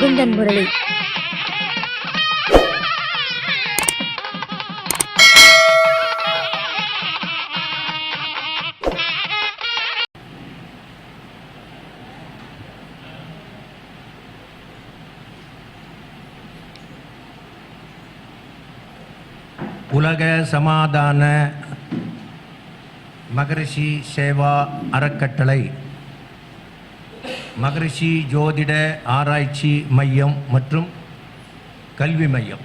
முகுந்தன் முரளி. உலக சமாதான மகரிஷி சேவா அறக்கட்டளை மகரிஷி ஜோதிட ஆராய்ச்சி மையம் மற்றும் கல்வி மையம்.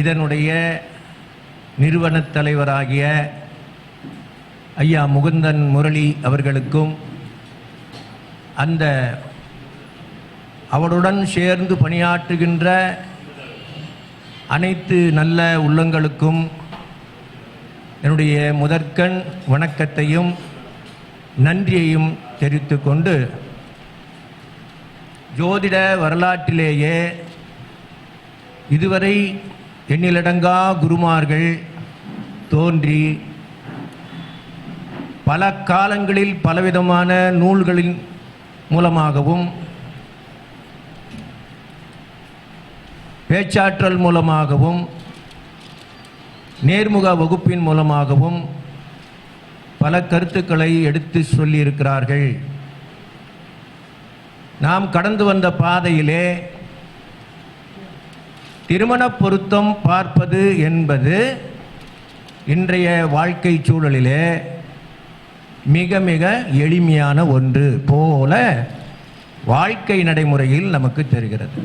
இதனுடைய நிறுவனத் தலைவராகிய ஐயா முகுந்தன் முரளி அவர்களுக்கும் அந்த அவருடன் சேர்ந்து பணியாற்றுகின்ற அனைத்து நல்ல உள்ளங்களுக்கும் என்னுடைய முதற்கண் வணக்கத்தையும் நன்றியையும் தெரிவித்து கொண்டு ஜோதிட வரலாற்றிலேயே இதுவரை எண்ணிலடங்கா குருமார்கள் தோன்றி பல காலங்களில் பலவிதமான நூல்களின் மூலமாகவும் பேச்சாற்றல் மூலமாகவும் நேர்முக வகுப்பின் மூலமாகவும் பல கருத்துக்களை எடுத்து சொல்லியிருக்கிறார்கள். நாம் கடந்து வந்த பாதையிலே திருமண பொருத்தம் பார்ப்பது என்பது இன்றைய வாழ்க்கை சூழலிலே மிக மிக எளிமையான ஒன்று போல வாழ்க்கை நடைமுறையில் நமக்கு தெரிகிறது.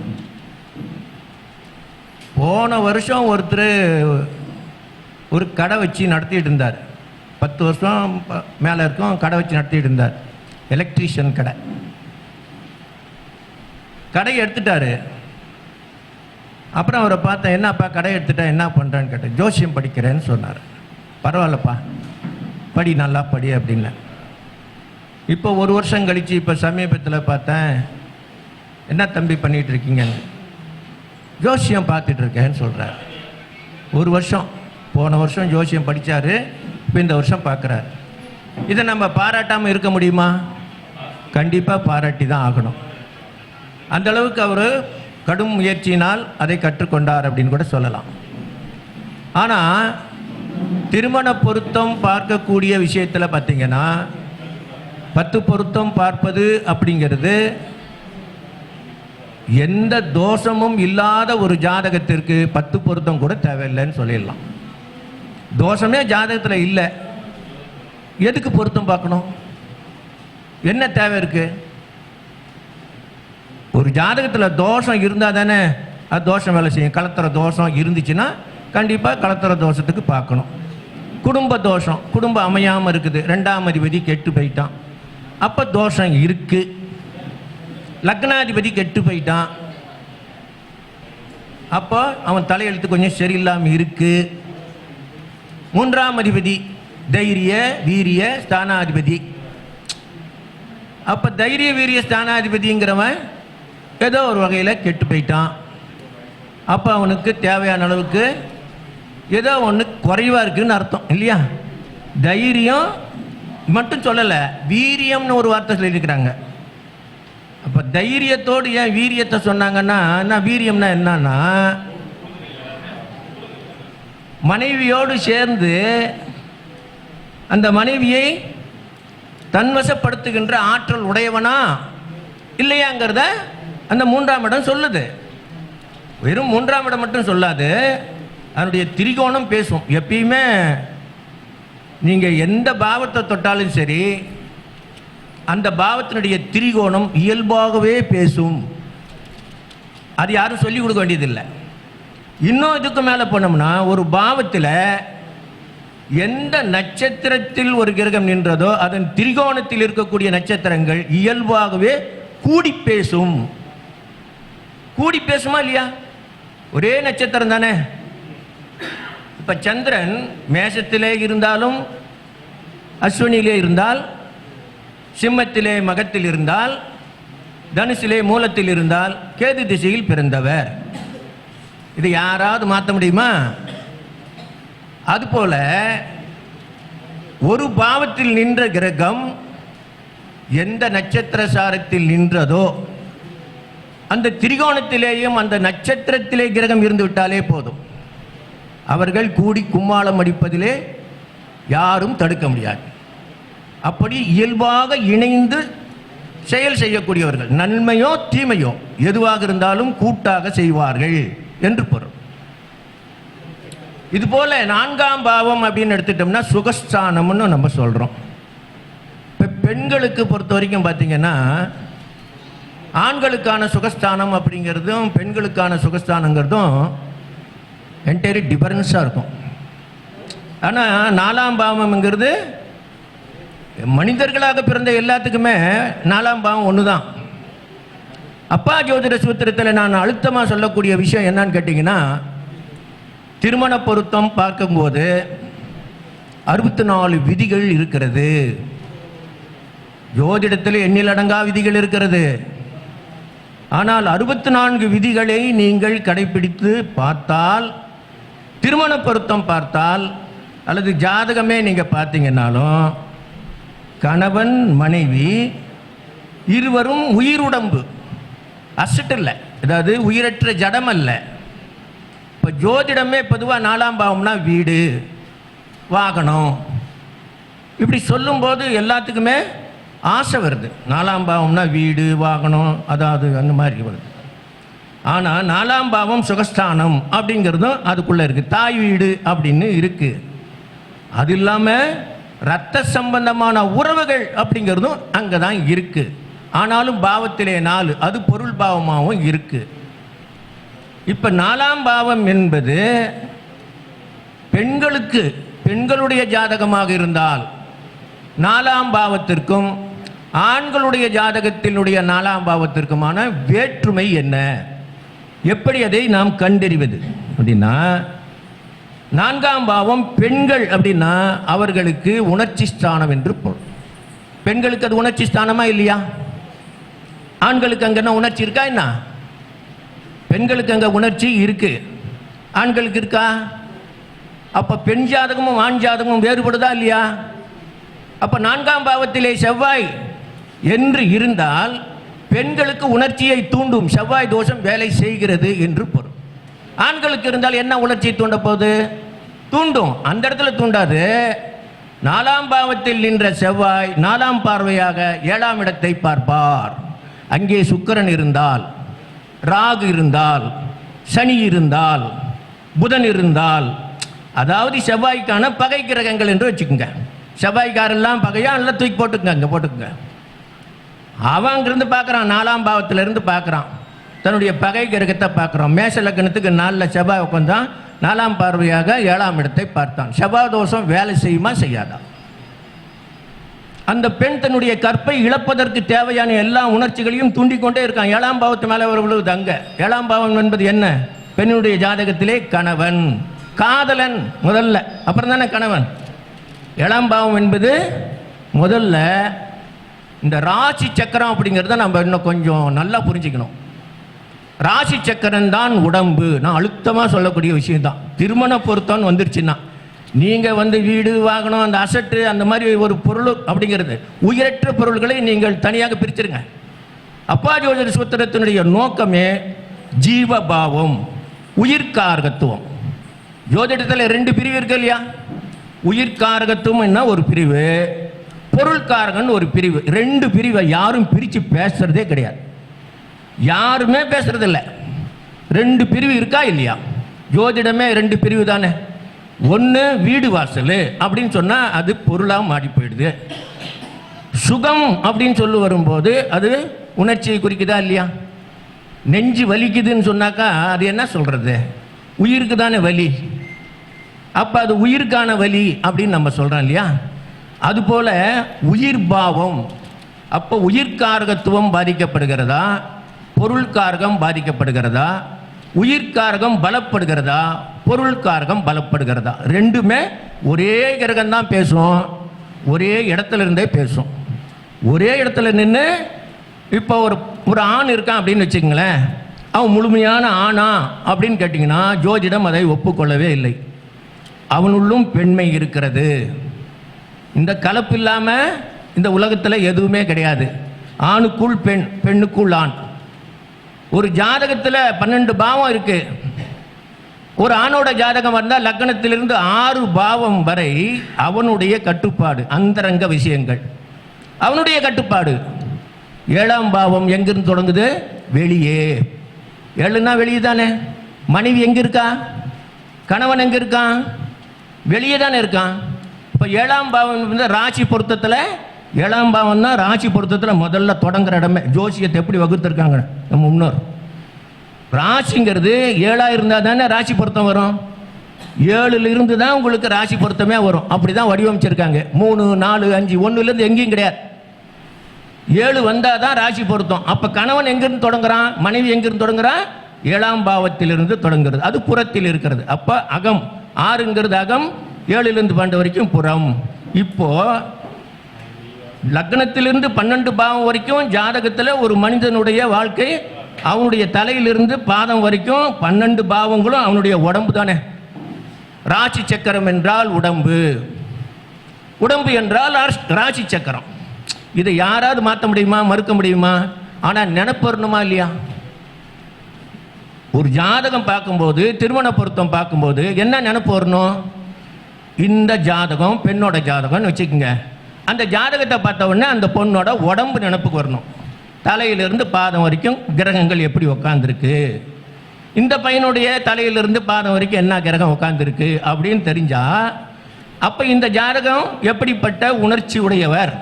போன வருஷம் ஒருத்தர் ஒரு கடை வச்சு நடத்திட்டு இருந்தார். பத்து வருஷம் மேலே இருக்கும் கடை வச்சு நடத்திட்டு இருந்தார். எலக்ட்ரீஷியன் கடை. கடையை எடுத்துட்டாரு. அப்புறம் அவரை பார்த்தேன் என்னப்பா கடை எடுத்துட்டா என்ன பண்ணுறான்னு கேட்டேன். ஜோசியம் படிக்கிறேன்னு சொன்னார். பரவாயில்லப்பா. படி நல்லா படி அப்படின்னேன் இப்போ ஒரு வருஷம் கழிச்சு இப்போ சமீபத்தில் பார்த்தேன். என்ன தம்பி பண்ணிகிட்டு இருக்கீங்கன்னு? ஜோசியம் பார்த்துட்டு இருக்கேன்னு சொல்கிறார் ஒரு வருஷம். போன வருஷம் ஜோசியம் படித்தார் இப்போ இந்த வருஷம் பார்க்குறாரு. இதை நம்ம பாராட்டாமல் இருக்க முடியுமா? கண்டிப்பாக பாராட்டி தான் ஆகணும். அந்த அளவுக்கு அவர் கடும் முயற்சியினால் அதை கற்றுக்கொண்டார் அப்படின்னு கூட சொல்லலாம். ஆனால் திருமண பொருத்தம் பார்க்கக்கூடிய விஷயத்தில் பார்த்தீங்கன்னா பத்து பொருத்தம் பார்ப்பது அப்படிங்கிறது எந்த தோஷமும் இல்லாத ஒரு ஜாதகத்திற்கு பத்து பொருத்தம் கூட தேவையில்லைன்னு சொல்லிடலாம். தோஷமே ஜாதகத்தில் இல்லை. எதுக்கு பொருத்தம் பார்க்கணும்? என்ன தேவை இருக்கு? ஒரு ஜாதகத்தில் தோஷம் இருந்தால் தானே அது தோஷம் வேலை செய்யும். கலத்துற தோஷம் இருந்துச்சுன்னா கண்டிப்பாக கலத்துற தோஷத்துக்கு பார்க்கணும். குடும்ப தோஷம் குடும்பம் அமையாமல் இருக்குது. ரெண்டாம் அதிபதி கெட்டு போயிட்டான். அப்போ தோஷம் இருக்குது லக்னாதிபதி கெட்டு போயிட்டான். அப்போ அவன் தலையெழுத்து கொஞ்சம் சரியில்லாமல் இருக்கு. மூன்றாம் அதிபதி தைரிய வீரிய ஸ்தானாதிபதி. அப்போ தைரிய வீரிய ஸ்தானாதிபதிங்கிறவன் ஏதோ ஒரு வகையில் கெட்டு போயிட்டான். அப்போ அவனுக்கு தேவையான அளவுக்கு ஏதோ ஒன்று குறைவாக இருக்குன்னு அர்த்தம் இல்லையா? தைரியம் மட்டும் சொல்லலை வீரியம்னு ஒரு வார்த்தை சொல்லியிருக்கிறாங்க. அப்போ தைரியத்தோடு ஏன் வீரியத்தை சொன்னாங்கன்னா என்ன வீரியம்னா என்னன்னா மனைவியோடு சேர்ந்து அந்த மனைவியை தன்வசப்படுத்துகின்ற ஆற்றல் உடையவனா இல்லையாங்கிறத அந்த மூன்றாம் இடம் சொல்லுது. வெறும் மூன்றாம் இடம் மட்டும் சொல்லாது அதனுடைய திரிகோணம் பேசும். எப்பயுமே நீங்கள் எந்த பாவத்தை தொட்டாலும் சரி அந்த பாவத்தினுடைய திரிகோணம் இயல்பாகவே பேசும். அது யாரும் சொல்லிக் கொடுக்க வேண்டியதில்லை. இன்னும் இதுக்கு மேலே போனோம்னா ஒரு பாவத்தில் எந்த நட்சத்திரத்தில் ஒரு கிரகம் நின்றதோ அதன் திரிகோணத்தில் இருக்கக்கூடிய நட்சத்திரங்கள் இயல்பாகவே கூடி பேசும். கூடி பேசுமா இல்லையா? ஒரே நட்சத்திரம் தானே. இப்ப சந்திரன் மேஷத்திலே இருந்தாலும் அஸ்வினியிலே இருந்தால் சிம்மத்திலே மகத்தில் இருந்தால் தனுசிலே மூலத்தில் இருந்தால் கேது திசையில் பிறந்தவர். இதை யாராவது மாற்ற முடியுமா? அதுபோல ஒரு பாவத்தில் நின்ற கிரகம் எந்த நட்சத்திர சாரத்தில் நின்றதோ அந்த திரிகோணத்திலேயும் அந்த நட்சத்திரத்திலே கிரகம் இருந்து விட்டாலே போதும். அவர்கள் கூடி கும்மாளம் அடிப்பதிலே யாரும் தடுக்க முடியாது. அப்படி இயல்பாக இணைந்து செயல் செய்யக்கூடியவர்கள் நன்மையோ தீமையோ எதுவாக இருந்தாலும் கூட்டாக செய்வார்கள் என்று பொருள். இது போல நான்காம் பாவம் அப்படின்னு எடுத்துட்டோம்னா சுகஸ்தானம்னு நம்ம சொல்றோம். இப்போ பெண்களுக்கு பொறுத்த வரைக்கும் பார்த்தீங்கன்னா ஆண்களுக்கான சுகஸ்தானம் அப்படிங்கிறதும் பெண்களுக்கான சுகஸ்தானங்கிறதும் என்டையரி டிஃபரன்ஸாக இருக்கும். ஆனால் நாலாம் பாவம்ங்கிறது மனிதர்களாக பிறந்த எல்லாத்துக்குமே நாலாம் பாவம் ஒன்று தான் அப்பா ஜோதிட சூத்திரத்தில் நான் அழுத்தமாக சொல்லக்கூடிய விஷயம் என்னன்னு கேட்டிங்கன்னா திருமண பொருத்தம் பார்க்கும்போது அறுபத்தி நாலு விதிகள் இருக்கிறது. ஜோதிடத்தில் எண்ணிலடங்கா விதிகள் இருக்கிறது. ஆனால் அறுபத்தி நான்கு விதிகளை நீங்கள் கடைபிடித்து பார்த்தால் திருமண பொருத்தம் பார்த்தால் அல்லது ஜாதகமே நீங்கள் பார்த்தீங்கன்னாலும் கணவன் மனைவி இருவரும் உயிருடம்பு. அசட் இல்லை. அதாவது உயிரற்ற ஜடம் அல்ல. இப்போ ஜோதிடமே பொதுவாக நாலாம் பாவம்னா வீடு வாகனம். இப்படி சொல்லும்போது எல்லாத்துக்குமே ஆசை வருது. நாலாம் பாவம்னா வீடு வாகனம் அதாவது அந்த மாதிரி வருது. ஆனால் நாலாம் பாவம் சுகஸ்தானம் அப்படிங்கிறதும் அதுக்குள்ளே இருக்குது தாய் வீடு அப்படின்னு இருக்குது அது இல்லாமல் ரத்த சம்பந்தமான உறவுகள் அப்படிங்கிறதும் அங்கே தான் இருக்குது ஆனாலும் பாவத்திலே நாலு அது பொருள் பாவமாகவும் இருக்குது இப்போ நாலாம் பாவம் என்பது பெண்களுக்கு பெண்களுடைய ஜாதகமாக இருந்தால் நாலாம் பாவத்திற்கும் ஆண்களுடைய ஜாதகத்தினுடைய நாலாம் பாவத்திற்குமான வேற்றுமை என்ன? எப்படி அதை நாம் கண்டறிவது? அப்படின்னா நான்காம் பாவம் பெண்கள் அப்படின்னா அவர்களுக்கு உணர்ச்சி ஸ்தானம் என்று பொருள். பெண்களுக்கு அது உணர்ச்சி ஸ்தானமா இல்லையா? ஆண்களுக்கு அங்க என்ன உணர்ச்சி இருக்கா என்ன? பெண்களுக்கு அங்க உணர்ச்சி இருக்கு. ஆண்களுக்கு இருக்கா? அப்ப பெண் ஜாதகமும் ஆண் ஜாதகமும் வேறுபடுதா இல்லையா? அப்ப நான்காம் பாவத்திலே செவ்வாய் என்று இருந்தால் பெண்களுக்கு உணர்ச்சியை தூண்டும் செவ்வாய் தோஷம் வேலை செய்கிறது என்று பொருள். ஆண்களுக்கு இருந்தால் என்ன உணர்ச்சியை தூண்ட போகுது? தூண்டும். அந்த இடத்துல தூண்டாது. நாலாம் பாவத்தில் நின்ற செவ்வாய் நாலாம் பார்வையாக ஏழாம் இடத்தை பார்ப்பார். அங்கே சுக்கிரன் இருந்தால் ராகு இருந்தால் சனி இருந்தால் புதன் இருந்தால் அதாவது செவ்வாய்க்கான பகை கிரகங்கள் என்று வச்சுக்கோங்க. செவ்வாய்க்காரெல்லாம் பகையா? நல்லா தூக்கி போட்டுக்கங்க அங்கே போட்டுக்குங்க. அவன் அங்கிருந்து பார்க்குறான் நாலாம் பாவத்துல இருந்து பார்க்குறான். தன்னுடைய பகை கிரகத்தை பார்க்குறான். மேஷ லக்னத்துக்கு நாலில் செவ்வாய் உட்காந்தான் நாலாம் பார்வையாக ஏழாம் இடத்தை பார்த்தான். செவ்வாய் தோஷம் வேலை செய்யுமா செய்யாதா? அந்த பெண் தன்னுடைய கற்பை இழப்பதற்கு தேவையான எல்லா உணர்ச்சிகளையும் தூண்டிக்கொண்டே இருக்கான். ஏழாம் பாவத்து மேலே ஒரு விழுவுது ஏழாம் பாவம் என்பது என்ன? பெண்ணுடைய ஜாதகத்திலே கணவன். காதலன் முதல்ல. அப்புறம் தானே கணவன்? ஏழாம் பாவம் என்பது முதல்ல இந்த ராசி சக்கரம் அப்படிங்கிறத நம்ம இன்னும் கொஞ்சம் நல்லா புரிஞ்சுக்கணும். ராசி சக்கரம் தான் உடம்பு. நான் அழுத்தமாக சொல்லக்கூடிய விஷயம்தான். திருமண பொருத்தம்னு வந்துருச்சுன்னா நீங்கள் வந்து வீடு வாகனம் அந்த அசட்டு அந்த மாதிரி ஒரு பொருள் அப்படிங்கிறது உயிரற்ற பொருள்களை நீங்கள் தனியாக பிரிச்சிருங்க. அப்பா ஜோதிட சூத்திரத்தினுடைய நோக்கமே ஜீவபாவம் உயிர்காரகத்துவம் ஜோதிடத்தில் ரெண்டு பிரிவு இருக்கு இல்லையா? உயிர்காரகத்துவம்னா ஒரு பிரிவு பொருள்காரகன் ஒரு பிரிவு. ரெண்டு பிரிவை யாரும் பிரித்து பேசுறதே கிடையாது. யாருமே பேசுறது ரெண்டு பிரிவு இருக்கா இல்லையா? ஜோதிடமே ரெண்டு பிரிவு தானே. ஒன்று வீடு வாசல் அப்படின்னு சொன்னால் அது பொருளாக மாறி போயிடுது. சுகம் அப்படின்னு சொல்லி வரும்போது அது உணர்ச்சியை குறிக்குதா இல்லையா? நெஞ்சு வலிக்குதுன்னு சொன்னாக்கா அது என்ன சொல்கிறது உயிருக்கு தானே வலி. அப்போ அது உயிருக்கான வலி அப்படின்னு நம்ம சொல்கிறோம் இல்லையா? அதுபோல் உயிர் பாவம். அப்போ உயிர்காரகத்துவம் பாதிக்கப்படுகிறதா? பொருள்காரகம் பாதிக்கப்படுகிறதா? உயிர்காரகம் பலப்படுகிறதா? பொருள்காரகம் பலப்படுகிறதா? ரெண்டுமே ஒரே கிரகம் தான் பேசும். ஒரே இடத்துல இருந்தே பேசும். ஒரே இடத்துல நின்று இப்போ ஒரு ஒரு ஆண் இருக்கான் அப்படின்னு வச்சுக்கங்களேன். அவன் முழுமையான ஆணா அப்படின்னு கேட்டிங்கன்னா ஜோதிடம் அதை ஒப்புக்கொள்ளவே இல்லை. அவனுள்ளும் பெண்மை இருக்கிறது. இந்த கலப்பு இல்லாமல் இந்த உலகத்தில் எதுவுமே கிடையாது. ஆணுக்குள் பெண் பெண்ணுக்குள் ஆண். ஒரு ஜாதகத்தில் பன்னெண்டு பாவம் இருக்கு. ஒரு ஆணோட ஜாதகம் வந்தால் லக்னத்திலிருந்து ஆறு பாவம் வரை அவனுடைய கட்டுப்பாடு அந்தரங்க விஷயங்கள். அவனுடைய கட்டுப்பாடு. ஏழாம் பாவம் எங்கிருந்து தொடங்குது? வெளியே. ஏழுன்னா வெளியே தானே? மனைவி எங்கே இருக்கா? கணவன் எங்கே இருக்கான்? வெளியே தானே இருக்கான்? இப்போ ஏழாம் பாவம் வந்து ராசி பொருத்தத்தில் ஏழாம் பாவம் தான் ராசி பொருத்தத்தில் முதல்ல தொடங்குற இடமே. ஜோசியத்தை எப்படி வகுத்துருக்காங்க? நம்ம முன்னோர். ராசிங்கிறது ஏழாக இருந்தால் தானே ராசி பொருத்தம் வரும். ஏழுல இருந்து தான் உங்களுக்கு ராசி பொருத்தமே வரும். அப்படி தான் வடிவமைச்சிருக்காங்க. மூணு நாலு அஞ்சு ஒன்றுலேருந்து எங்கேயும் கிடையாது. ஏழு வந்தால் தான் ராசி பொருத்தம். அப்போ கணவன் எங்கேருந்து தொடங்குறான்? மனைவி எங்கேருந்து தொடங்குறான் ஏழாம் பாவத்திலிருந்து தொடங்குறது. அது புறத்தில் இருக்கிறது. அப்போ அகம். ஆறுங்கிறது அகம். ஏழுலேருந்து பன்னெண்டு வரைக்கும் புறம். இப்போது லக்னத்திலிருந்து பன்னெண்டு பாவம் வரைக்கும் ஜாதகத்தில் ஒரு மனிதனுடைய வாழ்க்கை அவனுடைய தலையிலிருந்து பாதம் வரைக்கும் பன்னெண்டு பாவங்களும் அவனுடைய உடம்பு தானே. ராசி சக்கரம் என்றால் உடம்பு. உடம்பு என்றால் ராசி சக்கரம். இதை யாராவது மாற்ற முடியுமா மறுக்க முடியுமா? ஆனால் நினப்பு வரணுமா இல்லையா? ஒரு ஜாதகம் பார்க்கும்போது திருமண பொருத்தம் பார்க்கும்போது என்ன நினப்பு வரணும் இந்த ஜாதகம் பெண்ணோட ஜாதகம்னு வச்சுக்கோங்க. அந்த ஜாதகத்தை பார்த்த உடனே அந்த பொண்ணோட உடம்பு நினப்புக்கு வரணும். தலையிலிருந்து பாதம் வரைக்கும் கிரகங்கள் எப்படி உக்காந்துருக்கு? இந்த பையனுடைய தலையிலிருந்து பாதம் வரைக்கும் என்ன கிரகம் உட்காந்துருக்கு அப்படின்னு தெரிஞ்சா அப்போ இந்த ஜாதகம் எப்படிப்பட்ட உணர்ச்சி உடையவர்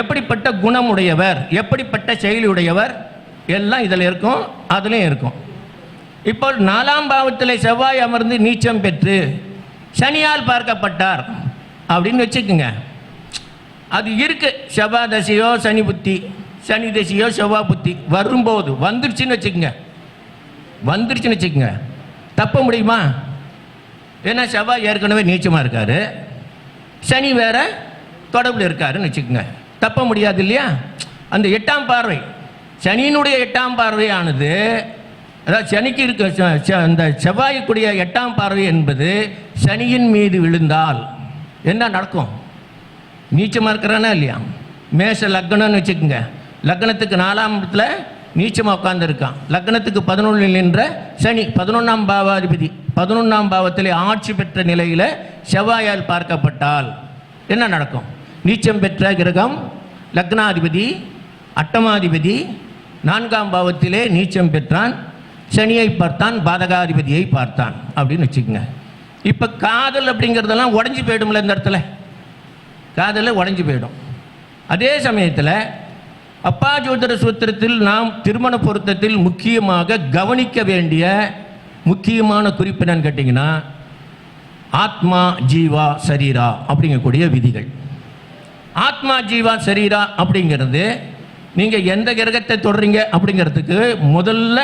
எப்படிப்பட்ட குணம் உடையவர் எப்படிப்பட்ட செயலி உடையவர் எல்லாம் இதில் இருக்கும் அதுலேயும் இருக்கும். இப்போ நாலாம் பாவத்தில் செவ்வாய் அமர்ந்து நீச்சம் பெற்று சனியால் பார்க்கப்பட்டார் அப்படின்னு வச்சுக்கோங்க. அது இருக்குது செவ்வாய் தசையோ சனி புத்தி சனி தசையோ செவ்வாய் புத்தி வரும்போது வந்துருச்சுன்னு வச்சுக்கோங்க. வந்துருச்சுன்னு வச்சுக்கோங்க. தப்ப முடியுமா? ஏன்னா செவ்வாய் ஏற்கனவே நீச்சமாக இருக்காரு. சனி வேற தொடர்பில் இருக்காருன்னு வச்சுக்கோங்க. தப்ப முடியாது இல்லையா? அந்த எட்டாம் பார்வை சனியினுடைய எட்டாம் பார்வையானது அதாவது சனிக்கு இருக்க அந்த செவ்வாய்க்குடைய எட்டாம் பார்வை என்பது சனியின் மீது விழுந்தால் என்ன நடக்கும்? நீச்சமாக இருக்கிறானா இல்லையா? மேஷ லக்னம்னு வச்சுக்கோங்க. லக்னத்துக்கு நாலாம் இடத்துல நீச்சமாக உட்காந்துருக்கான் லக்னத்துக்கு பதினொன்றில் நின்ற சனி பதினொன்றாம் பாவாதிபதி பதினொன்றாம் பாவத்தில் ஆட்சி பெற்ற நிலையில் செவ்வாயால் பார்க்கப்பட்டால் என்ன நடக்கும்? நீச்சம் பெற்ற கிரகம் லக்னாதிபதி அட்டமாதிபதி நான்காம் பாவத்திலே நீச்சம் பெற்றான். சனியை பார்த்தான் பாதகாதிபதியை பார்த்தான் அப்படின்னு வச்சுக்கோங்க. இப்போ காதல் அப்படிங்கிறதெல்லாம் உடஞ்சி போயிடும்ல இந்த இடத்துல. காதலில் உடஞ்சி போயிடும். அதே சமயத்தில் அப்பா ஜோதிட சூத்திரத்தில் நாம் திருமண பொருத்தத்தில் முக்கியமாக கவனிக்க வேண்டிய முக்கியமான குறிப்பு என்னன்னு கேட்டிங்கன்னா ஆத்மா ஜீவா சரீரா அப்படிங்கக்கூடிய விதிகள். ஆத்மா ஜீவா சரீரா அப்படிங்கிறது நீங்கள் எந்த கிரகத்தை தொடறீங்க அப்படிங்கிறதுக்கு முதல்ல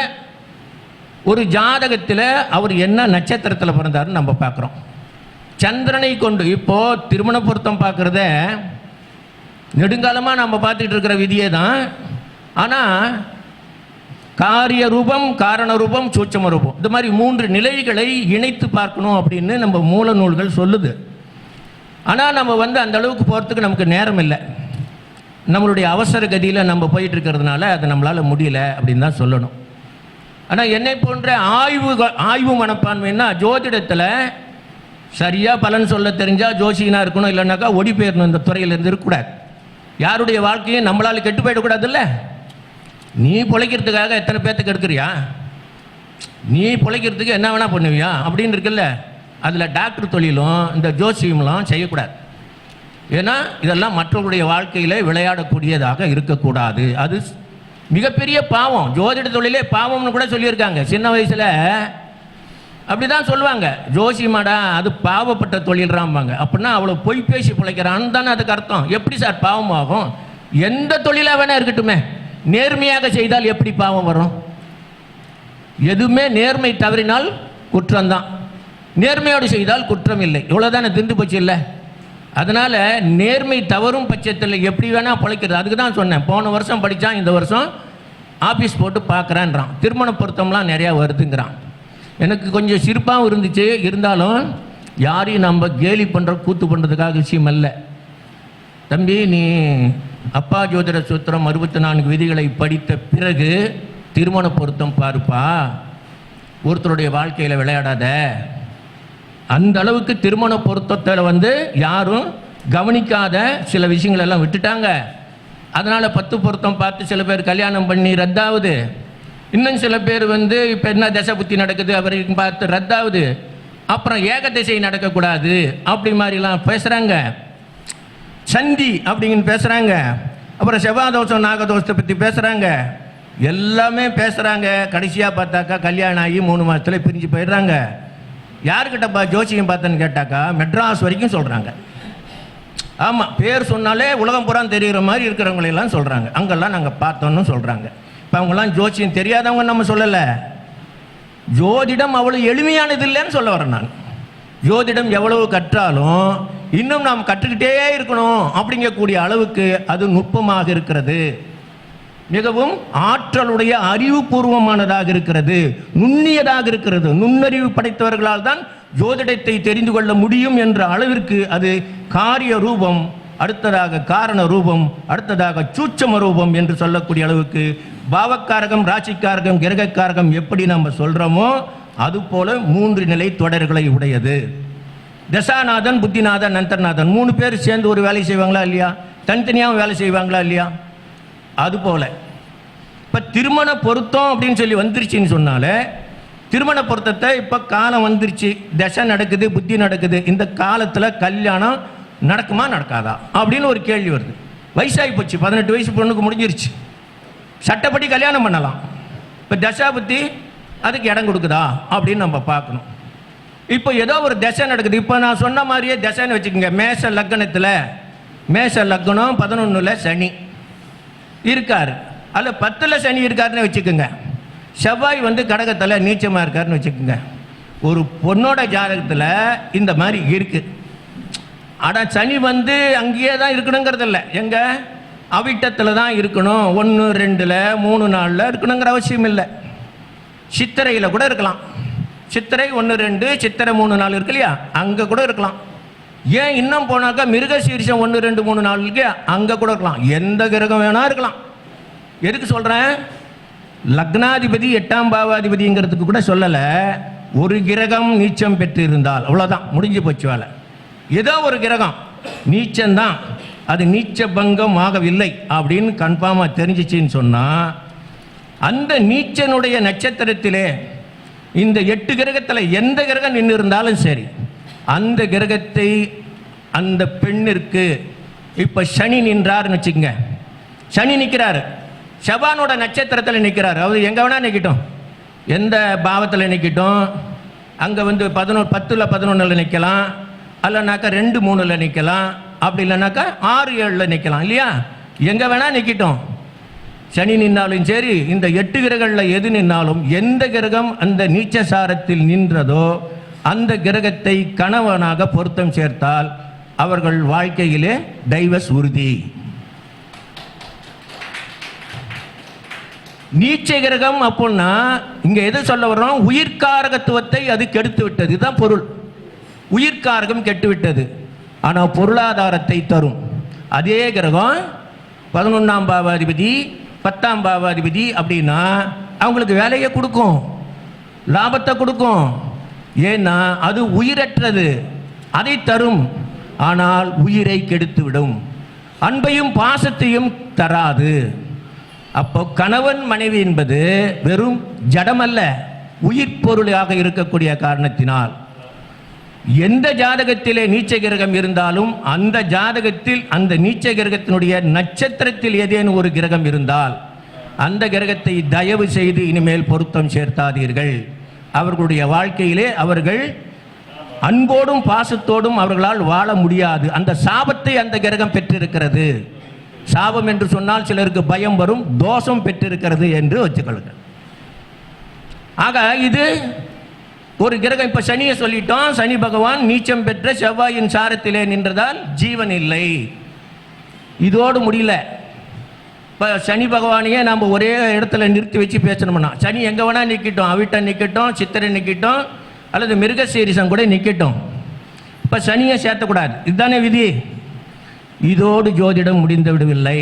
ஒரு ஜாதகத்தில் அவர் என்ன நட்சத்திரத்தில் பிறந்தாருன்னு நம்ம பார்க்குறோம். சந்திரனை கொண்டு இப்போது திருமண பொருத்தம் பார்க்குறத நெடுங்காலமாக நம்ம பார்த்துட்டு இருக்கிற விதியே தான். ஆனால் காரிய ரூபம் காரண ரூபம் சூட்சம ரூபம் இந்த மாதிரி மூன்று நிலைகளை இணைத்து பார்க்கணும் அப்படின்னு நம்ம மூல நூல்கள் சொல்லுது. ஆனால் நம்ம வந்து அந்த அளவுக்கு போகிறதுக்கு நமக்கு நேரம் இல்லை. நம்மளுடைய அவசர கதியில் நம்ம போயிட்டு இருக்கிறதுனால அது நம்மளால் முடியல அப்படின்னு தான் சொல்லணும். ஆனால் என்னை போன்ற ஆய்வு ஆய்வு மனப்பான்மைன்னா ஜோதிடத்தில் சரியாக பலன் சொல்ல தெரிஞ்சால் ஜோசியனாக இருக்கணும் இல்லைனாக்கா ஒடி போயிடணும் இந்த துறையிலேருந்து இருக்கக்கூடாது. யாருடைய வாழ்க்கையும் நம்மளால் கெட்டு போயிடக்கூடாதுல்ல? நீ பிழைக்கிறதுக்காக எத்தனை பேர்த்துக்கு எடுக்கிறியா? நீ பிழைக்கிறதுக்கு என்ன வேணால் பண்ணுவியா? அப்படின்னு இருக்குல்ல. அதில் டாக்டர் தொழிலும் இந்த ஜோசியம்லாம் செய்யக்கூடாது. ஏன்னா இதெல்லாம் மற்றவர்களுடைய வாழ்க்கையில் விளையாடக்கூடியதாக இருக்கக்கூடாது. அது மிகப்பெரிய பாவம். ஜோதிட தொழிலே பாவம்னு கூட சொல்லியிருக்காங்க. சின்ன வயசில் அப்படி தான் சொல்லுவாங்க ஜோசியமாடா அது பாவப்பட்ட தொழில்றாம்பாங்க. அப்படின்னா அவ்வளோ பொய் பேசி பிழைக்கிறான்னு தானே அதுக்கு அர்த்தம். எப்படி சார் பாவம் ஆகும்? எந்த தொழிலாக வேணா இருக்கட்டுமே. நேர்மையாக செய்தால் எப்படி பாவம் வரும்? எதுவுமே நேர்மை தவறினால் குற்றம்தான் நேர்மையோடு செய்தால் குற்றம் இல்லை. இவ்வளோதானே திண்டு போச்சு இல்லை? அதனால் நேர்மை தவறும் பட்சத்தில் எப்படி வேணால் பிழைக்கிறது. அதுக்கு தான் சொன்னேன். போன வருஷம் படித்தான் இந்த வருஷம் ஆஃபீஸ் போட்டு பார்க்குறேன்றான் திருமண பொருத்தம்லாம் நிறையா வருதுங்கிறான். எனக்கு கொஞ்சம் சிரிப்பாகவும் இருந்துச்சு. இருந்தாலும் யாரையும் நம்ம கேலி பண்ணுற கூத்து பண்ணுறதுக்காக விஷயம் அல்ல. தம்பி நீ அப்பா ஜோதிட சூத்திரம் அறுபத்தி நான்கு விதிகளை படித்த பிறகு திருமண பொருத்தம் பாருப்பா. ஒருத்தருடைய வாழ்க்கையில் விளையாடாத. அந்த அளவுக்கு திருமண பொருத்தத்தில் வந்து யாரும் கவனிக்காத சில விஷயங்கள் எல்லாம் விட்டுட்டாங்க. அதனால் பத்து பொருத்தம் பார்த்து சில பேர் கல்யாணம் பண்ணி ரத்தாகுது இன்னும் சில பேர் வந்து இப்போ என்ன தசை புத்தி நடக்குது அவருக்கு பார்த்து ரத்தாகுது அப்புறம் ஏக திசை நடக்கக்கூடாது அப்படி மாதிரிலாம் பேசுகிறாங்க சந்தி அப்படின்னு பேசுகிறாங்க அப்புறம் செவ்வாதோஷம் நாகதோஷத்தை பற்றி பேசுகிறாங்க எல்லாமே பேசுகிறாங்க கடைசியாக பார்த்தாக்கா கல்யாணம் ஆகி மூணு மாதத்துல பிரிஞ்சு போயிடுறாங்க. யாருக்கிட்டப்பா ஜோசியம் பார்த்தேன்னு கேட்டாக்கா மெட்ராஸ் வரைக்கும் சொல்கிறாங்க ஆமாம் பேர் சொன்னாலே உலகம் பூரா தெரிகிற மாதிரி இருக்கிறவங்களெல்லாம் சொல்கிறாங்க அங்கெல்லாம் நாங்கள் பார்த்தோன்னு சொல்கிறாங்க இப்போ அவங்கெல்லாம் ஜோசியம் தெரியாதவங்க நம்ம சொல்லலை. ஜோதிடம் அவ்வளோ எளிமையானது இல்லைன்னு சொல்ல வரேன் நான். ஜோதிடம் எவ்வளவு கற்றாலும் இன்னும் நாம் கற்றுக்கிட்டே இருக்கணும் அப்படிங்கக்கூடிய அளவுக்கு அது நுட்பமாக இருக்கிறது. மிகவும் ஆற்றலுடைய அறிவுபூர்வமானதாக இருக்கிறது. நுண்ணியதாக இருக்கிறது. நுண்ணறிவு படைத்தவர்களால் தான் ஜோதிடத்தை தெரிந்து கொள்ள முடியும் என்ற அளவிற்கு அது காரிய ரூபம் அடுத்ததாக காரண ரூபம் அடுத்ததாக சூட்சம ரூபம் என்று சொல்லக்கூடிய அளவுக்கு பாவக்காரகம் ராசிக்காரகம் கிரகக்காரகம் எப்படி நம்ம சொல்கிறோமோ அதுபோல மூன்று நிலை தொடர்களை உடையது. தசாநாதன் புத்திநாதன் நந்தர்நாதன் மூணு பேர் சேர்ந்து ஒரு வேலை செய்வாங்களா இல்லையா? தனித்தனியாகவும் வேலை செய்வாங்களா இல்லையா? அதுபோல இப்போ திருமண பொருத்தம் அப்படின்னு சொல்லி வந்துருச்சுன்னு சொன்னாலே திருமண பொருத்தத்தை இப்போ காலம் வந்துருச்சு. தசை நடக்குது புத்தி நடக்குது. இந்த காலத்தில் கல்யாணம் நடக்குமா நடக்காதா? அப்படின்னு ஒரு கேள்வி வருது. வயசாகி போச்சு. பதினெட்டு வயசு பொண்ணுக்கு முடிஞ்சிருச்சு. சட்டப்படி கல்யாணம் பண்ணலாம். இப்போ தசா புத்தி அதுக்கு இடம் கொடுக்குதா? அப்படின்னு நம்ம பார்க்கணும். இப்போ ஏதோ ஒரு தசை நடக்குது. இப்போ நான் சொன்ன மாதிரியே தசைன்னு வச்சுக்கோங்க. மேச லக்கணத்தில் மேச லக்கணம் பதினொன்றில் சனி. இருக்கார். அதில் பத்தில் சனி இருக்காருன்னு வச்சுக்கோங்க. செவ்வாய் வந்து கடகத்தில் நீச்சமாக இருக்காருன்னு வச்சுக்கோங்க. ஒரு பொண்ணோட ஜாதகத்தில் இந்த மாதிரி இருக்குது ஆனால் சனி வந்து அங்கேயே தான் இருக்கணுங்கிறது இல்லை. எங்கே? அவிட்டத்தில் தான் இருக்கணும். ஒன்று ரெண்டில் மூணு நாளில் இருக்கணுங்கிற அவசியம் இல்லை. சித்திரையில் கூட இருக்கலாம். சித்திரை ஒன்று ரெண்டு சித்திரை மூணு நாள் இருக்கு இல்லையா? அங்கே கூட இருக்கலாம். ஏன் இன்னும் போனாக்கா மிருகசீரிஷம் ஒன்று ரெண்டு மூணு நாளுக்கு அங்கே கூட இருக்கலாம். எந்த கிரகம் வேணா இருக்கலாம். எதுக்கு சொல்கிறேன் லக்னாதிபதி எட்டாம் பாவாதிபதிங்கிறதுக்கு கூட சொல்லலை. ஒரு கிரகம் நீச்சம் பெற்று இருந்தால் அவ்வளோதான் முடிஞ்சு போச்சு வேலை. ஏதோ ஒரு கிரகம். நீச்சம்தான். அது நீச்ச பங்கம் ஆகவில்லை அப்படின்னு கன்ஃபார்மாக தெரிஞ்சிச்சின்னு சொன்னால் அந்த நீச்சனுடைய நட்சத்திரத்திலே இந்த எட்டு கிரகத்தில் எந்த கிரகம் நின்று இருந்தாலும் சரி அந்த கிரகத்தை அந்த பெண்ணிற்கு இப்போ சனி நின்றாருன்னு வச்சுக்கோங்க. சனி நிற்கிறாரு செவானோட நட்சத்திரத்தில் நிற்கிறார் அவர் எங்கே வேணால் நிற்கட்டும் எந்த பாவத்தில் நிற்கட்டும் அங்கே வந்து பதினொன்று பத்தில் பதினொன்றில் நிற்கலாம் அல்லனாக்கா ரெண்டு மூணில் நிற்கலாம் அப்படி இல்லைனாக்கா ஆறு ஏழில் நிற்கலாம் இல்லையா? எங்கே வேணால் நிற்கட்டும் சனி நின்னாலும் சரி இந்த எட்டு கிரகங்களில் எது நின்னாலும் எந்த கிரகம் அந்த நீச்சசாரத்தில் நின்றதோ அந்த கிரகத்தை கணவனாக பொருத்தம் சேர்த்தால் அவர்கள் வாழ்க்கையிலே டைவர்ஸ் உறுதி. நீச்ச கிரகம் அப்படின்னா இங்க எது சொல்ல வர்றோம்? உயிர்காரகத்துவத்தை அது கெடுத்து விட்டது. இதுதான் பொருள். உயிர்காரகம் கெட்டுவிட்டது ஆனால் பொருளாதாரத்தை தரும். அதே கிரகம் பதினொன்றாம் பாவாதிபதி பத்தாம் பாவாதிபதி அப்படின்னா அவங்களுக்கு வேலையை கொடுக்கும். லாபத்தை கொடுக்கும். ஏன்னா அது உயிரற்றது. அதை தரும். ஆனால் உயிரை கெடுத்துவிடும். அன்பையும் பாசத்தையும் தராது. அப்போ கணவன் மனைவி என்பது வெறும் ஜடமல்ல உயிர் பொருளாக இருக்கக்கூடிய காரணத்தினால். எந்த ஜாதகத்திலே நீச்ச கிரகம் இருந்தாலும் அந்த ஜாதகத்தில் அந்த நீச்ச கிரகத்தினுடைய நட்சத்திரத்தில் ஏதேனும் ஒரு கிரகம் இருந்தால் அந்த கிரகத்தை தயவு செய்து இனிமேல் பொருத்தம் சேர்த்தாதீர்கள். அவர்களுடைய வாழ்க்கையிலே அவர்கள் அன்போடும் பாசத்தோடும் அவர்களால் வாழ முடியாது. அந்த சாபத்தை அந்த கிரகம் பெற்றிருக்கிறது. சாபம் என்று சொன்னால் சிலருக்கு பயம் வரும் தோஷம் பெற்றிருக்கிறது என்று வச்சுக்கொள்ளுங்க ஆக இது ஒரு கிரகம். இப்போ சனியை சொல்லிட்டோம். சனி பகவான் நீச்சம் பெற்ற செவ்வாயின் சாரத்திலே நின்றதால் ஜீவன் இல்லை. இதோடு முடியல. இப்போ சனி பகவானையே நம்ம ஒரே இடத்துல நிறுத்தி வச்சு பேசணும்னா சனி எங்கே வேணால் நிற்கட்டும் அவிட்டம் நிற்கட்டும் சித்திரை நிற்கட்டும் அல்லது மிருகசீரிசம் கூட நிற்கட்டும் இப்போ சனியை சேர்த்தக்கூடாது. இதுதானே விதி? இதோடு ஜோதிடம் முடிந்து விடவில்லை.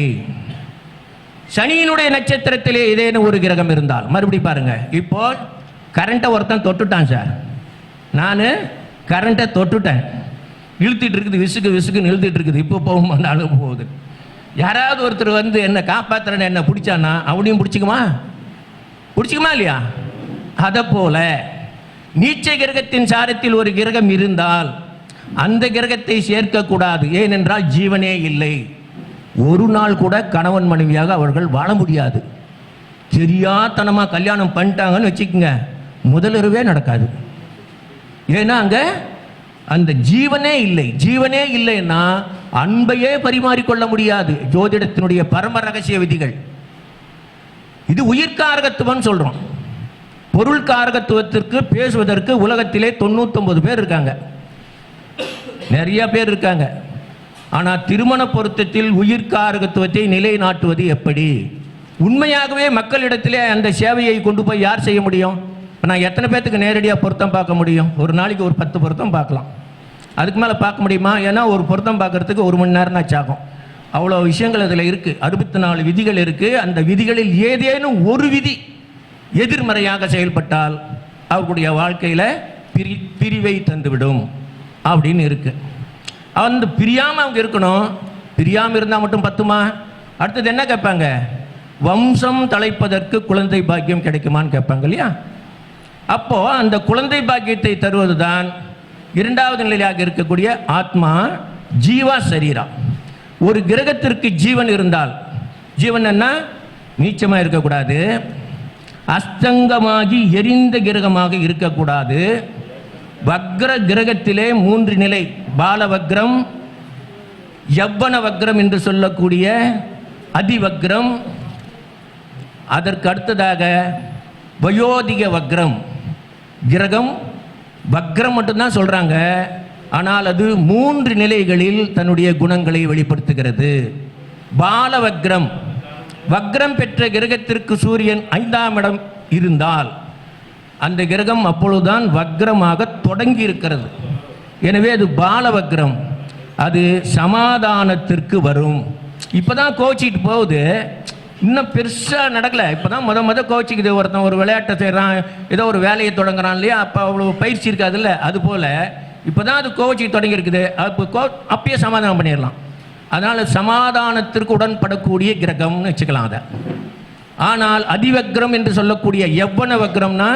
சனியினுடைய நட்சத்திரத்திலே இதேன்னு ஒரு கிரகம் இருந்தால் மறுபடி பாருங்க. இப்போ கரண்ட்டை ஒருத்தன் தொட்டுட்டான் சார் நான் கரண்ட்டை தொட்டுட்டேன். இழுத்துட்டு இருக்குது விசுக்கு விசுக்குன்னு இழுத்துட்டு இருக்குது. இப்போ போகும் போகுது. யாராவது ஒருத்தர் வந்து என்ன காப்பாற்றுறேன்னு என்ன பிடிச்சானா அவனையும் பிடிச்சிக்குமா? பிடிச்சிக்குமா இல்லையா? அதை போல. நீச்ச கிரகத்தின் சாரத்தில் ஒரு கிரகம் இருந்தால் அந்த கிரகத்தை சேர்க்கக்கூடாது. ஏனென்றால் ஜீவனே இல்லை. ஒரு நாள் கூட கணவன் மனைவியாக அவர்கள் வாழ முடியாது. தெரியாதனமாக கல்யாணம் பண்ணிட்டாங்கன்னு வச்சுக்கோங்க. முதலிரவே நடக்காது. ஏன்னா அங்கே அந்த ஜீவனே இல்லை. ஜீவனே இல்லைன்னா அன்பையே பரிமாறிக்கொள்ள முடியாது. ஜோதிடத்தினுடைய பரம ரகசிய விதிகள். இது உயிர்காரகத்துவம் சொல்றோம். பொருள் காரகத்துவத்திற்கு பேசுவதற்கு உலகத்திலே தொண்ணூத்தொன்பது பேர் இருக்காங்க. நிறைய பேர் இருக்காங்க. ஆனால் திருமண பொருத்தத்தில் உயிர்காரகத்துவத்தை நிலைநாட்டுவது எப்படி? உண்மையாகவே மக்களிடத்திலே அந்த சேவையை கொண்டு போய் யார் செய்ய முடியும்? நான் எத்தனை பேர்த்துக்கு நேரடியாக பொருத்தம் பார்க்க முடியும்? ஒரு நாளைக்கு ஒரு பத்து பொருத்தம் பார்க்கலாம். அதுக்கு மேலே பார்க்க முடியுமா? ஏன்னா ஒரு பொருத்தம் பார்க்கறதுக்கு ஒரு மணி நேரம் ஆகும். அவ்வளோ விஷயங்கள் அதில் இருக்குது அறுபத்தி நாலு விதிகள் இருக்குது அந்த விதிகளில் ஏதேனும் ஒரு விதி எதிர்மறையாக செயல்பட்டால் அவர்களுடைய வாழ்க்கையில் பிரி பிரிவை தந்துவிடும் அப்படின்னு இருக்குது அந்த பிரியாமல் அவங்க இருக்கணும். பிரியாமல் இருந்தால் மட்டும் பத்துமா? அடுத்தது என்ன கேட்பாங்க? வம்சம் தலைப்பதற்கு குழந்தை பாக்கியம் கிடைக்குமான்னு கேட்பாங்க இல்லையா? அப்போது அந்த குழந்தை பாக்கியத்தை தருவதுதான் இரண்டாவது நிலையாக இருக்கக்கூடிய ஆத்மா ஜீவா சரீரா. ஒரு கிரகத்திற்கு ஜீவன் இருந்தால் ஜீவன் என்ன? நீச்சமாக இருக்கக்கூடாது. அஸ்தங்கமாகி எரிந்த கிரகமாக இருக்கக்கூடாது. வக்ர கிரகத்திலே மூன்று நிலை பாலவக்ரம் யவ்வன வக்ரம் என்று சொல்லக்கூடிய அதிவக்ரம் அதற்கு அடுத்ததாக வயோதிக வக்ரம் கிரகம் வக்ரம் மட்டும்தான் சொல்கிறாங்க ஆனால் அது மூன்று நிலைகளில் தன்னுடைய குணங்களை வெளிப்படுத்துகிறது. பாலவக்ரம். வக்ரம் பெற்ற கிரகத்திற்கு சூரியன் ஐந்தாம் இடம் இருந்தால் அந்த கிரகம் அப்பொழுதுதான் வக்ரமாக தொடங்கி இருக்கிறது எனவே அது பாலவக்ரம். அது சமாதானத்திற்கு வரும். இப்பதான் கோச்சிட்டு போகுது. இன்னும் பெருசாக நடக்கலை. இப்போ தான் முத முத கோச்சிக்குது ஒருத்தன் ஒரு விளையாட்டை செய்கிறான் ஏதோ ஒரு வேலையை தொடங்குறான் இல்லையா? அப்போ அவ்வளோ பயிற்சி இருக்காதுல்ல? அது போல் இப்போ தான் அது கோச்சிக்கு தொடங்கியிருக்குது அப்போ கோ அப்பயே சமாதானம் பண்ணிடலாம். அதனால் சமாதானத்திற்கு உடன்படக்கூடிய கிரகம்னு வச்சுக்கலாம் அதை. ஆனால் அதிவக்ரம் என்று சொல்லக்கூடிய எவ்வன வக்ரம்னா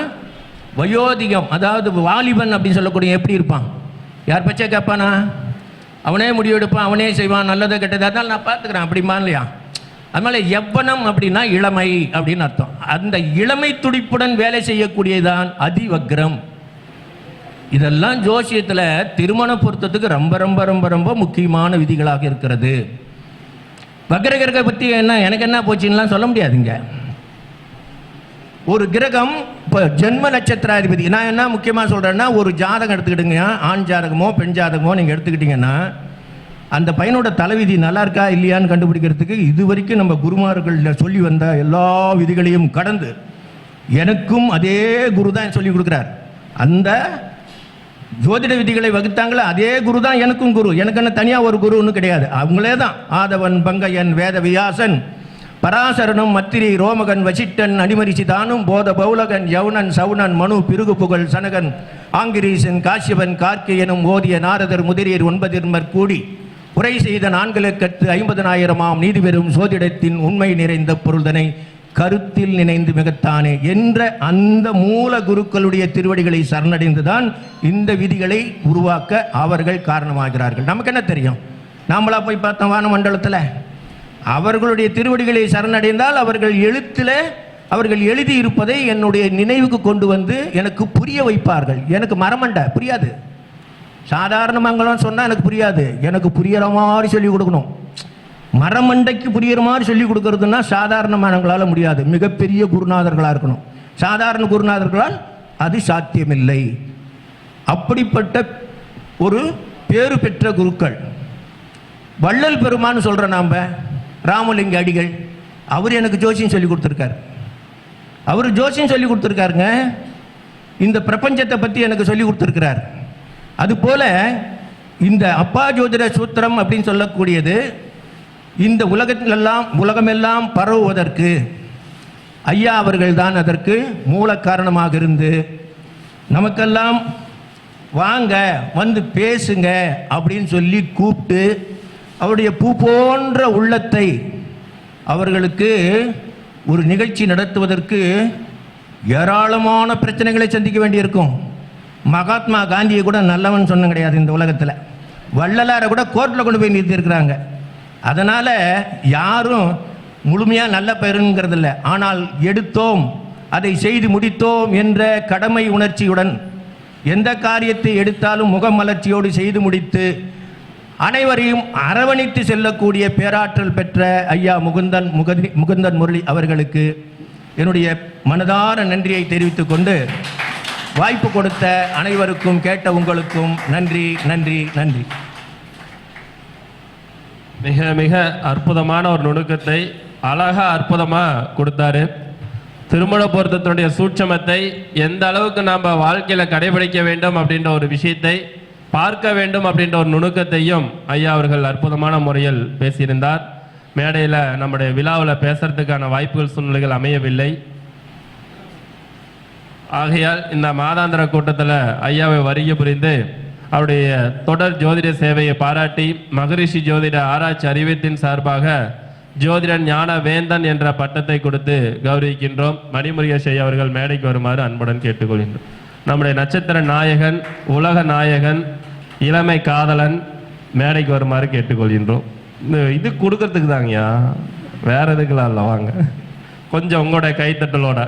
வயோதிகம் அதாவது வாலிபன் அப்படின்னு சொல்லக்கூடிய எப்படி இருப்பான்? யார் பச்சை கேட்பானா அவனே முடிவெடுப்பான் அவனே செய்வான் நல்லதை கெட்டது. அதனால் நான் பார்த்துக்கிறேன் அப்படிமா இல்லையா? அதனால எவ்வனம் அப்படின்னா இளமை அப்படின்னு அர்த்தம். அந்த இளமை துடிப்புடன் வேலை செய்யக்கூடியதான் அதிவக்ரம். இதெல்லாம் ஜோசியத்தில் திருமண பொருத்தத்துக்கு ரொம்ப ரொம்ப ரொம்ப ரொம்ப முக்கியமான விதிகளாக இருக்கிறது. வக்ரகிரக பற்றி என்ன எனக்கு என்ன போச்சுன்னுலாம் சொல்ல முடியாதுங்க. ஒரு கிரகம் இப்போ ஜென்ம நட்சத்திராதிபதி நான் என்ன முக்கியமாக சொல்கிறேன்னா ஒரு ஜாதகம் எடுத்துக்கிட்டுங்க ஆண் ஜாதகமோ பெண் ஜாதகமோ நீங்கள் எடுத்துக்கிட்டிங்கன்னா அந்த பையனோட தலைவிதி நல்லா இருக்கா இல்லையான்னு கண்டுபிடிக்கிறதுக்கு இது வரைக்கும் நம்ம குருமார்கள் சொல்லி வந்த எல்லா விதிகளையும் கடந்து எனக்கும் அதே குரு தான் சொல்லி கொடுக்குறார். அந்த ஜோதிட விதிகளை வகுத்தாங்களே அதே குரு தான் எனக்கும் குரு. எனக்கு என்ன தனியாக ஒரு குருன்னு கிடையாது. அவங்களே தான். ஆதவன் பங்கையன் வேத வியாசன் பராசரனும் மத்திரி ரோமகன் வசிட்டன் அடிமரிசி தானும் போத பௌலகன் யவுனன் சவுனன் மனு பிருகு புகழ் சனகன் ஆங்கிரீசன் காசியவன் கார்க்கியனும் ஓதிய நாரதர் முதிரியர் ஒன்பதிர்மர் கூடி குறை செய்த நான்கு லட்சத்து ஐம்பதனாயிரமாம் நீதி பெறும் சோதிடத்தின் உண்மை நிறைந்த பொருள்தனை கருத்தில் நினைந்து மிகத்தானே என்ற அந்த மூல குருக்களுடைய திருவடிகளை சரணடைந்துதான் இந்த விதிகளை உருவாக்க அவர்கள் காரணமாகிறார்கள். நமக்கு என்ன தெரியும்? நாமளா போய் பார்த்தோம் வானமண்டலத்தில் அவர்களுடைய திருவடிகளை சரணடைந்தால் அவர்கள் எழுத்தில் அவர்கள் எழுதி இருப்பதை என்னுடைய நினைவுக்கு கொண்டு வந்து எனக்கு புரிய வைப்பார்கள். எனக்கு மரமண்ட புரியாது? சாதாரண மங்களம் சொன்னால் எனக்கு புரியாது. எனக்கு புரியற மாதிரி சொல்லி கொடுக்கணும். மரமண்டைக்கு புரியுற மாதிரி சொல்லி கொடுக்கறதுன்னா சாதாரணமானவங்களால் முடியாது. மிகப்பெரிய குருநாதர்களாக இருக்கணும். சாதாரண குருநாதர்களால் அது சாத்தியமில்லை. அப்படிப்பட்ட ஒரு பேறு பெற்ற குருக்கள். வள்ளல் பெருமான்னு சொல்கிற நாம் ராமலிங்க அடிகள் அவர் எனக்கு ஜோசியம் சொல்லி கொடுத்துருக்காரு. அவர் ஜோசியம் சொல்லி கொடுத்துருக்காருங்க. இந்த பிரபஞ்சத்தை பற்றி எனக்கு சொல்லி கொடுத்துருக்கிறார். அதுபோல இந்த அப்பா ஜோதிட சூத்திரம் அப்படின்னு சொல்லக்கூடியது இந்த உலகத்திலெல்லாம் உலகமெல்லாம் பரவுவதற்கு ஐயா அவர்கள்தான் அதற்கு மூல காரணமாக இருந்து நமக்கெல்லாம் வாங்க வந்து பேசுங்க அப்படின்னு சொல்லி கூப்பிட்டு அவருடைய பூ போன்ற உள்ளத்தை அவர்களுக்கு ஒரு நிகழ்ச்சி நடத்துவதற்கு ஏராளமான பிரச்சனைகளை சந்திக்க வேண்டியிருக்கும். மகாத்மா காந்தியை கூட நல்லவன் சொன்ன கிடையாது இந்த உலகத்தில். வள்ளலாரை கூட கோர்ட்டில் கொண்டு போய் நிறுத்தியிருக்கிறாங்க. அதனால் யாரும் முழுமையாக நல்ல பெயருங்கிறதில்ல ஆனால் எடுத்தோம் அதை செய்து முடித்தோம் என்ற கடமை உணர்ச்சியுடன் எந்த காரியத்தை எடுத்தாலும் முகமலர்ச்சியோடு செய்து முடித்து அனைவரையும் அரவணைத்து செல்லக்கூடிய பேராற்றல் பெற்ற ஐயா முகுந்தன் முகதி முகுந்தன் முரளி அவர்களுக்கு என்னுடைய மனதார நன்றியை தெரிவித்துக் கொண்டு வாய்ப்பு கொடுத்த அனைவருக்கும் கேட்ட உங்களுக்கும் நன்றி நன்றி நன்றி. மிக மிக அற்புதமான ஒரு நுணுக்கத்தை அழகா அற்புதமாக கொடுத்தாரு. திருமண பொருத்தத்தினுடைய சூட்சமத்தை எந்த அளவுக்கு நாம் வாழ்க்கையில் கடைபிடிக்க வேண்டும் அப்படின்ற ஒரு விஷயத்தை பார்க்க வேண்டும் அப்படின்ற ஒரு நுணுக்கத்தையும் ஐயா அவர்கள் அற்புதமான முறையில் பேசியிருந்தார். மேடையில் நம்முடைய விழாவில் பேசுறதுக்கான வாய்ப்புகள் சூழ்நிலைகள் அமையவில்லை. ஆகையால் இந்த மாதாந்திர கூட்டத்தில் ஐயாவை வருகை புரிந்து அவருடைய தொடர் ஜோதிட சேவையை பாராட்டி மகரிஷி ஜோதிட ஆராய்ச்சி அறிவியத்தின் சார்பாக ஜோதிடன் ஞான வேந்தன் என்ற பட்டத்தை கொடுத்து கௌரவிக்கின்றோம். மணிமுருகேஷ் ஐயா அவர்கள் மேடைக்கு வருமாறு அன்புடன் கேட்டுக்கொள்கின்றோம். நம்முடைய நட்சத்திர நாயகன் உலக நாயகன் இளமை காதலன் மேடைக்கு வருமாறு கேட்டுக்கொள்கின்றோம். இந்த இது கொடுக்கறதுக்கு தாங்கய்யா வேற எதுக்கெல்லாம் இல்லை வாங்க. கொஞ்சம் உங்களுடைய கைத்தட்டலோட.